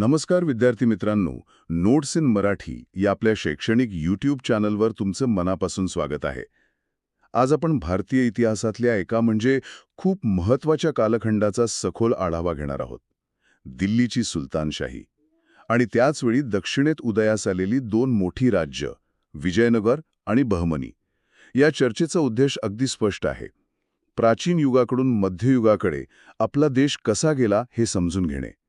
नमस्कार विद्यार्थी मित्रांनो नोट्स इन मराठी या आपल्या शैक्षणिक यूट्यूब चॅनलवर तुमचं मनापासून स्वागत आहे. आज आपण भारतीय इतिहासातल्या एका म्हणजे खूप महत्त्वाच्या कालखंडाचा सखोल आढावा घेणार आहोत. दिल्लीची सुलतानशाही. आणि त्याचवेळी दक्षिणेत उदयास आलेली दोन मोठी राज्य विजयनगर आणि बहमनी. या चर्चेचा उद्देश अगदी स्पष्ट आहे. प्राचीन युगाकडून मध्ययुगाकडे आपला देश कसा गेला हे समजून घेणे.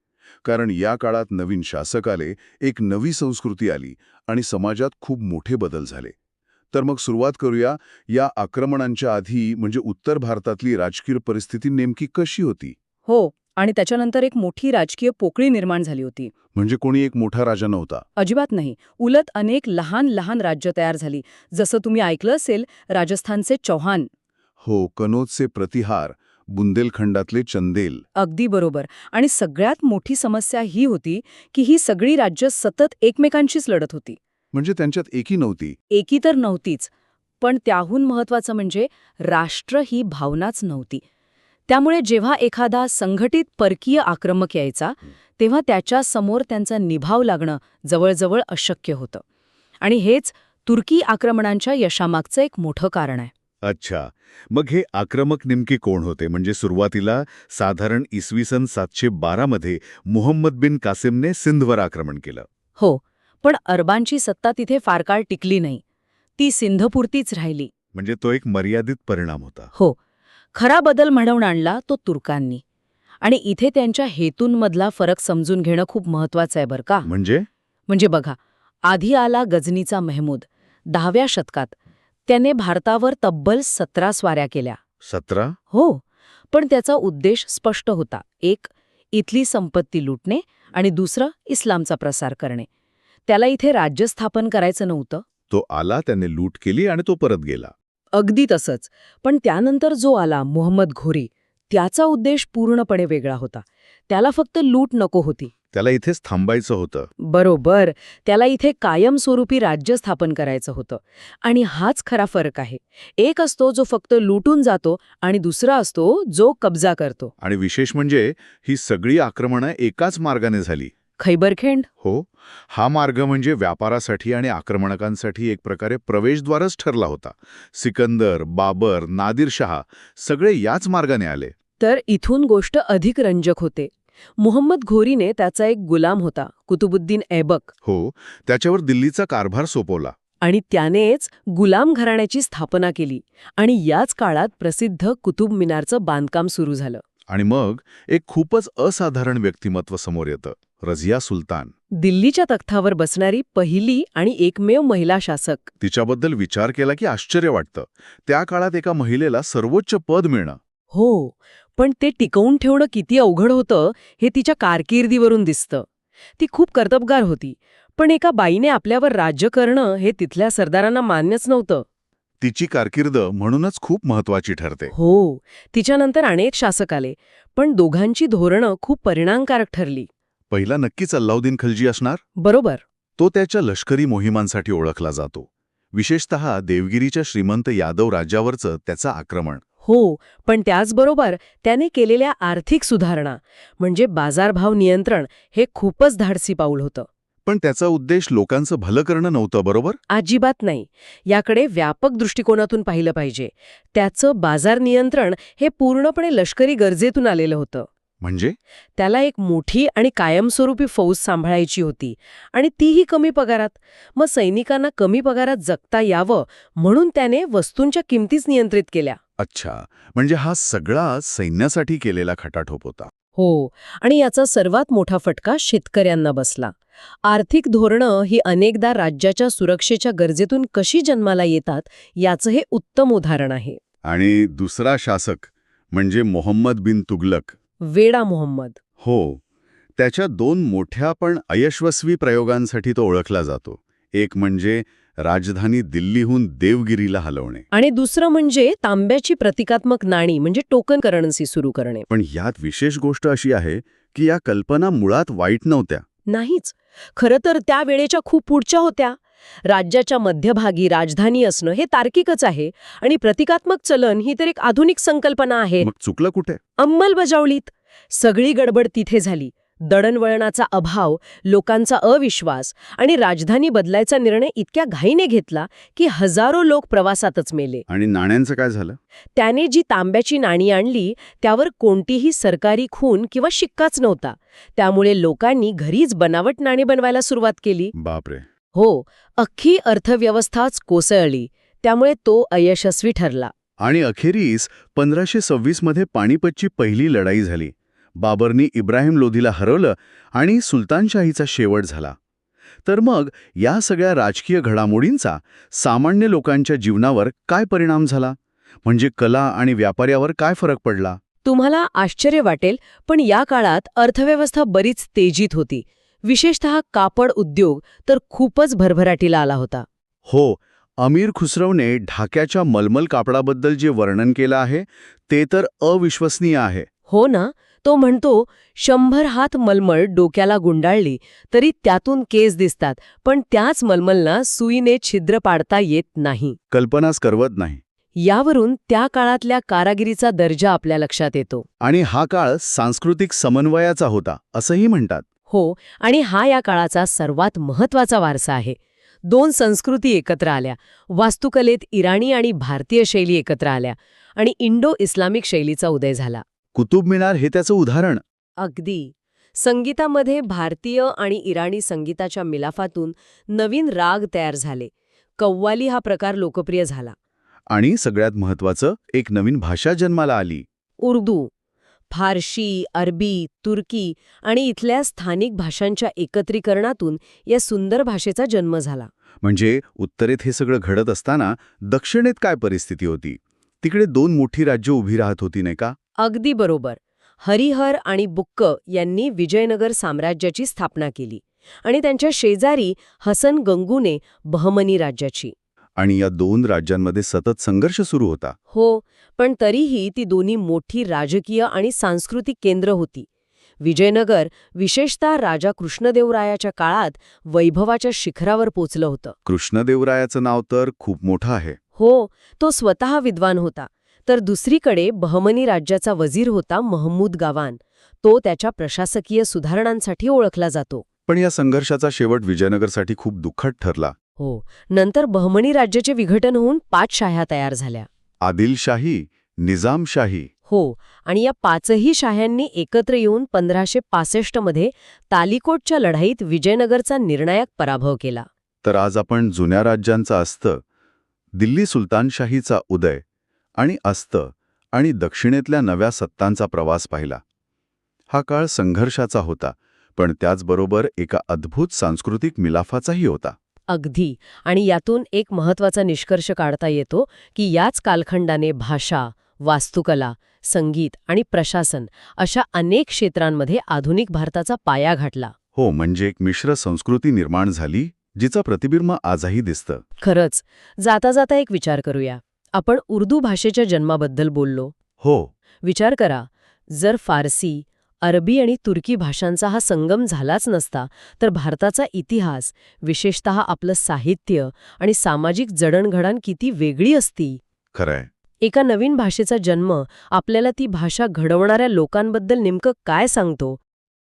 कारण या काळात नवीन शासक आले एक नवी संस्कृती आली आणि समाजात खूप मोठे बदल झाले. तर मग सुरुवात करूया या आक्रमणांच्या आधी म्हणजे उत्तर भारतातली राजकीय परिस्थिती नेमकी कशी होती? हो आणि त्याच्यानंतर एक मोठी राजकीय पोकळी निर्माण झाली होती. म्हणजे कोणी एक मोठा राजा नव्हता? अजिबात नाही. उलट अनेक लहान लहान राज्य तयार झाली. जसं तुम्ही ऐकलं असेल राजस्थानचे चौहान. हो कनोजचे प्रतिहार बुंदेलखंडातले चंदेल. अगदी बरोबर. आणि सगळ्यात मोठी समस्या ही होती की ही सगळी राज्य सतत एकमेकांशीच लढत होती. म्हणजे त्यांच्यात एकी नव्हती. एकी तर नव्हतीच. पण त्याहून महत्वाचं म्हणजे राष्ट्र ही भावनाच नव्हती. त्यामुळे जेव्हा एखादा संघटित परकीय आक्रमक यायचा तेव्हा त्याच्यासमोर त्यांचा निभाव लागणं जवळजवळ अशक्य होतं. आणि हेच तुर्की आक्रमणांच्या यशामागचं एक मोठं कारण आहे. अच्छा. मग हे आक्रमक नेमके कोण होते? म्हणजे सुरुवातीला साधारण इसवी सन सातशे बारामध्ये मुहम्मद बिन कासिमने सिंधवर आक्रमण केलं. हो पण अरबांची सत्ता तिथे फार काळ टिकली नाही. ती सिंधपुरतीच राहिली. म्हणजे तो एक मर्यादित परिणाम होता. हो खरा बदल म्हणवून आणला तो तुर्कांनी. आणि इथे त्यांच्या हेतूंमधला फरक समजून घेणं खूप महत्वाचं आहे बरं का. म्हणजे? म्हणजे बघा आधी आला गजनीचा मेहमूद दहाव्या शतकात. त्याने भारतावर तब्बल सतरा स्वाऱ्या केल्या. सतरा? हो पण त्याचा उद्देश स्पष्ट होता. एक इथली संपत्ती लुटणे आणि दुसरं इस्लामचा प्रसार करणे. त्याला इथे राज्य स्थापन करायचं नव्हतं. तो आला त्याने लूट केली आणि तो परत गेला. अगदी तसंच. पण त्यानंतर जो आला मोहम्मद घोरी त्याचा उद्देश पूर्णपणे वेगळा होता. त्याला फक्त लूट नको होती. त्याला इथेच थांबायचं होतं. बरोबर. त्याला इथे कायमस्वरूपी राज्य स्थापन करायचं होतं. आणि हाच खरा फरक आहे. एक असतो जो फक्त लुटून जातो आणि दुसरा असतो जो कब्जा करतो. आणि विशेष म्हणजे ही सगळी आक्रमणं एकाच मार्गाने झाली. खैबरखेंड? हो. हा मार्ग म्हणजे व्यापारासाठी आणि आक्रमणकांसाठी एक प्रकारे प्रवेशद्वारच ठरला होता. सिकंदर बाबर नादिरशहा सगळे याच मार्गाने आले. तर इथून गोष्ट अधिक रंजक होते. मुहम्मद घोरीने त्याचा एक गुलाम होता कुतुबुद्दीन ऐबक. हो त्याच्यावर दिल्लीचा कारभार सोपवला. आणि त्यानेच गुलाम घराण्याची स्थापना केली आणि याच काळात प्रसिद्ध कुतुब मिनारचं बांधकाम सुरू झालं. आणि मग एक खूपच असाधारण व्यक्तिमत्व समोर येतं रझिया सुलतान. दिल्लीच्या तख्तावर बसणारी पहिली आणि एकमेव महिला शासक. तिच्याबद्दल विचार केला की आश्चर्य वाटतं. त्या काळात एका महिलेला सर्वोच्च पद मिळणं. हो पण ते टिकवून ठेवणं किती अवघड होतं हे तिच्या कारकिर्दीवरून दिसतं. ती खूप कर्तबगार होती पण एका बाईने आपल्यावर राज्य करणं हे तिथल्या सरदारांना मान्यच नव्हतं. तिची कारकीर्द म्हणूनच खूप महत्वाची ठरते. हो तिच्यानंतर अनेक शासक आले पण दोघांची धोरणं खूप परिणामकारक ठरली. पहिला नक्कीच अल्लाउद्दीन खलजी असणार? बरोबर. तो त्याच्या लष्करी मोहिमांसाठी ओळखला जातो. विशेषतः देवगिरीच्या श्रीमंत यादव राज्यावरचं त्याचं आक्रमण. हो पण त्याचबरोबर त्याने केलेल्या आर्थिक सुधारणा म्हणजे बाजारभाव नियंत्रण हे खूपच धाडसी पाऊल होतं. पण त्याचा उद्देश लोकांचं भलं करणं नव्हतं बरोबर? अजिबात नाही. याकडे व्यापक दृष्टिकोनातून पाहिलं पाहिजे. त्याचं बाजार नियंत्रण हे पूर्णपणे लष्करी गरजेतून आलेलं होतं. म्हणजे? त्याला एक मोठी आणि कायमस्वरूपी फौज सांभाळायची होती आणि तीही कमी पगारात. मग सैनिकांना कमी पगारात जगता यावं म्हणून त्याने वस्तूंच्या किमतीच नियंत्रित केल्या. अच्छा म्हणजे हा सगळा सैन्यासाठी केलेला खटाटोप होता. हो आणि याचा सर्वात मोठा फटका शेतकऱ्यांना बसला. आर्थिक धोरणं ही अनेकदा राज्याच्या सुरक्षेच्या गरजेतून कशी जन्माला येतात याचं हे उत्तम उदाहरण आहे. आणि दुसरा शासक म्हणजे मोहम्मद बिन तुगलक. वेडा मोहम्मद. हो त्याच्या दोन मोठ्या पण अयशस्वी प्रयोगांसाठी तो ओळखला जातो. एक म्हणजे राजधानी दिल्लीहून देवगिरीला हलवणे. आणि दुसरं म्हणजे तांब्याची प्रतिकात्मक नाणी म्हणजे टोकन करन्सी सुरू करणे. पण यात विशेष गोष्ट अशी आहे की या कल्पना मुळात वाईट नव्हत्या. नाहीच. खरं तर त्या वेळेच्या खूप पुढच्या होत्या. राज्याच्या मध्यभागी राजधानी असणं हे तार्किकच आहे आणि प्रतिकात्मक चलन ही तर एक आधुनिक संकल्पना आहे. मग चुकलं कुठे? अंमलबजावणीत. सगळी गडबड तिथे झाली. दळणवळणाचा अभाव लोकांचा अविश्वास आणि राजधानी बदलायचा निर्णय इतक्या घाईने घेतला की हजारो लोक प्रवासातच मेले. आणि नाण्यांचं काय झालं? त्याने जी तांब्याची नाणी आणली त्यावर कोणतीही सरकारी खून किंवा शिक्काच नव्हता. त्यामुळे लोकांनी घरीच बनावट नाणी बनवायला सुरुवात केली. बापरे. हो अख्खी अर्थव्यवस्थाच कोसळली. त्यामुळे तो अयशस्वी ठरला. आणि अखेरीस पंधराशे सव्वीसमध्ये पाणीपतची पहिली लढाई झाली. बाबरनी इब्राहिम लोधीला हरवलं आणि सुलतानशाहीचा शेवट झाला. तर मग या सगळ्या राजकीय घडामोडींचा सामान्य लोकांच्या जीवनावर काय परिणाम झाला? म्हणजे कला आणि व्यापाऱ्यावर काय फरक पडला? तुम्हाला आश्चर्य वाटेल पण या काळात अर्थव्यवस्था बरीच तेजीत होती. विशेषतः कापड उद्योग तर खूपच भरभराटीला आला होता. हो अमीर खुसरवने ढाक्याच्या मलमल कापडाबद्दल जे वर्णन केलं आहे ते तर अविश्वसनीय आहे. हो ना तो म्हणतो शंभर हात मलमल डोक्याला गुंडाळली तरी त्यातून केस दिसतात पण त्याच मलमलना सुईने छिद्र पाडता येत नाही. कल्पनाच करवत नाही. यावरून त्या काळातल्या कारागिरीचा दर्जा आपल्या लक्षात येतो. आणि हा काळ सांस्कृतिक समन्वयाचा होता असंही म्हणतात. हो आणि हा या काळाचा सर्वात महत्त्वाचा वारसा आहे. दोन संस्कृती एकत्र आल्या वास्तुकलेत इराणी आणि भारतीय शैली एकत्र आल्या आणि इंडो इस्लामिक शैलीचा उदय झाला. कुतुब मिनार हे त्याचं उदाहरण. अगदी. संगीतामध्ये भारतीय आणि इराणी संगीताच्या मिलाफातून नवीन राग तयार झाले. कव्वाली हा प्रकार लोकप्रिय झाला. आणि सगळ्यात महत्वाचं एक नवीन भाषा जन्माला आली. उर्दू फारशी अरबी तुर्की आणि इथल्या स्थानिक भाषांच्या एकत्रीकरणातून या सुंदर भाषेचा जन्म झाला. म्हणजे उत्तरेत हे सगळं घडत असताना दक्षिणेत काय परिस्थिती होती? तिकडे दोन मोठी राज्य उभी राहत होती नाही का? अगदी बरोबर. हरिहर आणि बुक्क यांनी विजयनगर साम्राज्याची स्थापना केली आणि त्यांच्या शेजारी हसन गंगूने बहमनी राज्याची. आणि या दोन राज्यांमध्ये सतत संघर्ष सुरू होता. हो पण तरीही ती दोन्ही मोठी राजकीय आणि सांस्कृतिक केंद्र होती. विजयनगर विशेषतः राजा कृष्णदेवरायाच्या काळात वैभवाच्या शिखरावर पोचलं होतं. कृष्णदेवरायाचं नाव तर खूप मोठं आहे. हो तो स्वतः विद्वान होता. तर दुसरीकडे बहमनी राज्याचा वजीर होता महमूद गावान. तो त्याच्या प्रशासकीय सुधारणांसाठी ओळखला जातो. पण या संघर्षाचा शेवट विजयनगरसाठी खूप दुःखद ठरला. हो. नंतर बहमनी राज्याचे विघटन होऊन पाच शाह्या तयार झाल्या. आदिलशाही निजामशाही. हो. आणि या पाचही शाह्यांनी एकत्र येऊन पंधराशे पासष्टमध्ये तालिकोटच्या लढाईत विजयनगरचा निर्णायक पराभव केला. तर आज आपण जुन्या राज्यांचा अस्त दिल्ली सुलतानशाहीचा उदय आणि अस्त आणि दक्षिणेतल्या नव्या सत्तांचा प्रवास पाहिला. हा काळ संघर्षाचा होता पण त्याचबरोबर एका अद्भुत सांस्कृतिक मिलाफाचाही होता. अगदी. आणि यातून एक महत्त्वाचा निष्कर्ष काढता येतो की याच कालखंडाने भाषा वास्तुकला संगीत आणि प्रशासन अशा अनेक क्षेत्रांमध्ये आधुनिक भारताचा पाया घातला. हो म्हणजे एक मिश्र संस्कृती निर्माण झाली जिचं प्रतिबिंब आजही दिसतं. खरंच. जाता जाता एक विचार करूया. आपण उर्दू भाषेच्या जन्माबद्दल बोललो. हो. विचार करा जर फारसी अरबी आणि तुर्की भाषांचा हा संगम झालाच नसता तर भारताचा इतिहास विशेषतः आपलं साहित्य आणि सामाजिक जडणघडण किती वेगळी असती. खरंय. एका नवीन भाषेचा जन्म आपल्याला ती भाषा घडवणाऱ्या लोकांबद्दल नेमकं काय सांगतो?